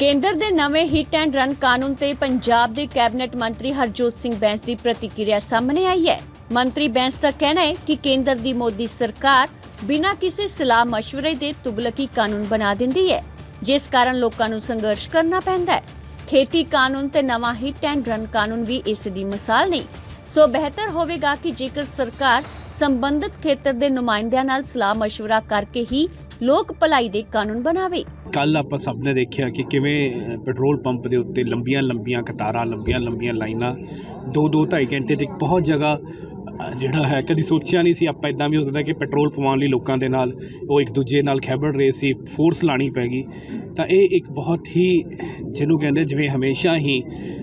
ਕੇਂਦਰ ਦੇ ਨਵੇਂ ਹਿੱਟ ਐਂਡ ਰਨ ਕਾਨੂੰਨ ਤੇ ਪੰਜਾਬ ਦੇ ਕੈਬਨਿਟ ਮੰਤਰੀ ਹਰਜੋਤ ਸਿੰਘ ਬੈਂਸ ਦੀ ਪ੍ਰਤੀਕਿਰਿਆ ਸਾਹਮਣੇ ਆਈ ਹੈ। ਮੰਤਰੀ ਬੈਂਸ ਦਾ ਕਹਿਣਾ ਹੈ ਕਿ ਕੇਂਦਰ ਦੀ ਮੋਦੀ ਸਰਕਾਰ ਬਿਨਾਂ ਕਿਸੇ ਸਲਾਹ مشਵਰੇ ਦੇ ਤੁਗਲਕੀ ਕਾਨੂੰਨ ਬਣਾ ਦਿੰਦੀ ਹੈ, ਜਿਸ ਕਾਰਨ ਲੋਕਾਂ ਨੂੰ ਸੰਘਰਸ਼ ਕਰਨਾ ਪੈਂਦਾ ਹੈ। ਖੇਤੀ ਕਾਨੂੰਨ ਤੇ ਨਵਾਂ ਹਿੱਟ ਐਂਡ ਰਨ ਕਾਨੂੰਨ ਵੀ ਇਸ ਦੀ ਮਿਸਾਲ ਨਹੀਂ। ਸੋ ਬਿਹਤਰ ਹੋਵੇਗਾ ਕਿ ਜੇਕਰ ਸਰਕਾਰ ਸੰਬੰਧਿਤ ਖੇਤਰ ਦੇ ਨੁਮਾਇੰਦਿਆਂ ਨਾਲ ਸਲਾਹ مشورہ ਕਰਕੇ ਹੀ ਲੋਕ ਭਲਾਈ ਦੇ ਕਾਨੂੰਨ ਬਣਾਵੇ ਕੱਲ ਆਪਾਂ ਸਭ ਨੇ ਦੇਖਿਆ ਕਿ ਕਿਵੇਂ ਅ, ਪੈਟਰੋਲ ਪੰਪ ਦੇ ਉੱਤੇ ਲੰਬੀਆਂ ਲੰਬੀਆਂ ਕਤਾਰਾਂ ਲੰਬੀਆਂ ਲੰਬੀਆਂ ਲਾਈਨਾਂ ਦੋ ਦੋ ਢਾਈ ਘੰਟੇ ਤੱਕ ਬਹੁਤ ਜਗ੍ਹਾ ਅ, ਜਿਹੜਾ ਹੈ ਕਦੀ ਸੋਚਿਆ ਨਹੀਂ ਸੀ ਆਪਾਂ ਇਦਾਂ ਵੀ ਹੋ ਸਕਦਾ ਕਿ ਪੈਟਰੋਲ ਪਵਾਉਣ ਲਈ ਲੋਕਾਂ ਦੇ ਨਾਲ ਉਹ ਇੱਕ ਦੂਜੇ ਨਾਲ ਖੈਬੜ ਰਹੇ ਸੀ ਫੋਰਸ ਲਾਣੀ ਪੈ ਗਈ ਤਾਂ ਇਹ ਇੱਕ ਬਹੁਤ ਹੀ ਜਿਹਨੂੰ ਕਹਿੰਦੇ ਜਿਵੇਂ ਹਮੇਸ਼ਾ ਹੀ ਹ-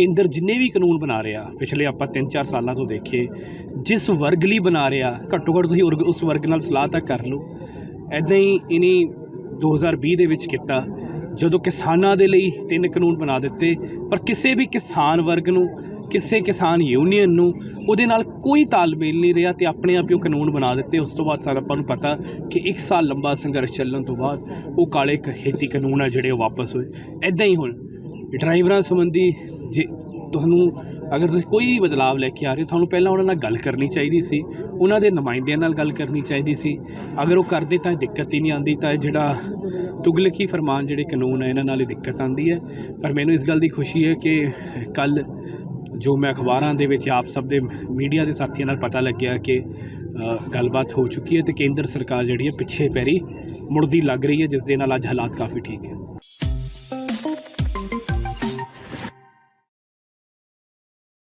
ਕੇਂਦਰ ਜਿੰਨੇ ਵੀ ਕਾਨੂੰਨ ਬਣਾ ਰਿਹਾ, ਪਿਛਲੇ ਆਪਾਂ 3-4 ਸਾਲਾਂ ਤੋਂ ਦੇਖੇ, ਜਿਸ ਵਰਗ ਲਈ ਬਣਾ ਰਿਹਾ, ਘੱਟੋ ਘੱਟ ਤੁਸੀਂ ਉਰਗ- ਉਸ ਵਰਗ ਨਾਲ ਸਲਾਹ ਤਾਂ ਕਰ ਲਓ। ਐਦਾਂ ਹੀ ਇਨੀ 2020 ਦੇ ਵਿੱਚ ਕੀਤਾ, ਜਦੋਂ ਕਿਸਾਨਾਂ ਦੇ ਲਈ ਤਿੰਨ ਕਾਨੂੰਨ ਬਣਾ ਦਿੱਤੇ, ਪਰ ਕਿਸੇ ਵੀ ਕਿਸਾਨ ਵਰਗ ਨੂੰ, ਕਿਸੇ ਕਿਸਾਨ ਯੂਨੀਅਨ ਨੂੰ, ਉਹਦੇ ਨਾਲ ਕੋਈ ਤਾਲਮੇਲ ਨਹੀਂ ਰਿਹਾ ਤੇ ਆਪਣੇ ਆਪ ਹੀ ਉਹ ਕਾਨੂੰਨ ਬਣਾ ਦਿੱਤੇ। ਉਸ ਤੋਂ ਬਾਅਦ ਸਾਨੂੰ ਆਪਾਂ ਨੂੰ ਪਤਾ ਕਿ 1 ਸਾਲ ਲੰਬਾ ਸੰਘਰਸ਼ ਚੱਲਣ ਤੋਂ ਬਾਅਦ ਉਹ ਕਾਲੇ ਖੇਤੀ ਕਾਨੂੰਨ ਆ ਜਿਹੜੇ ਉਹ ਵਾਪਸ ਹੋਏ। ਐਦਾਂ ਹੀ ਹੁਣ ਡਰਾਈਵਰਾਂ ਸੰਬੰਧੀ ਜੇ ਤੁਹਾਨੂੰ, ਅਗਰ ਤੁਸੀਂ ਕੋਈ ਵੀ ਬਦਲਾਵ ਲੈ ਕੇ ਆ ਰਹੇ ਹੋ, ਤੁਹਾਨੂੰ ਪਹਿਲਾਂ ਉਹਨਾਂ ਨਾਲ ਗੱਲ ਕਰਨੀ ਚਾਹੀਦੀ ਸੀ, ਉਹਨਾਂ ਦੇ ਨੁਮਾਇੰਦਿਆਂ ਨਾਲ ਗੱਲ ਕਰਨੀ ਚਾਹੀਦੀ ਸੀ। ਅਗਰ ਉਹ ਕਰਦੇ ਤਾਂ ਇਹ ਦਿੱਕਤ ਹੀ ਨਹੀਂ ਆਉਂਦੀ, ਤਾਂ ਇਹ ਜਿਹੜਾ ਤੁਗਲਕੀ ਫਰਮਾਨ ਜਿਹੜੇ ਕਾਨੂੰਨ ਹੈ ਇਹਨਾਂ ਨਾਲ ਇਹ ਦਿੱਕਤ ਆਉਂਦੀ ਹੈ। ਪਰ ਮੈਨੂੰ ਇਸ ਗੱਲ ਦੀ ਖੁਸ਼ੀ ਹੈ ਕਿ ਕੱਲ ਜੋ ਮੈਂ ਅਖਬਾਰਾਂ ਦੇ ਵਿੱਚ, ਆਪ ਸਭ ਦੇ ਮੀਡੀਆ ਦੇ ਸਾਥੀਆਂ ਨਾਲ ਪਤਾ ਲੱਗਿਆ ਕਿ ਗੱਲਬਾਤ ਹੋ ਚੁੱਕੀ ਹੈ ਤੇ ਕੇਂਦਰ ਸਰਕਾਰ ਜਿਹੜੀ ਹੈ ਪਿੱਛੇ ਪੈਰੀ ਮੁੜਦੀ ਲੱਗ ਰਹੀ ਹੈ, ਜਿਸ ਦੇ ਨਾਲ ਅੱਜ ਹਾਲਾਤ ਕਾਫੀ ਠੀਕ ਹੈ।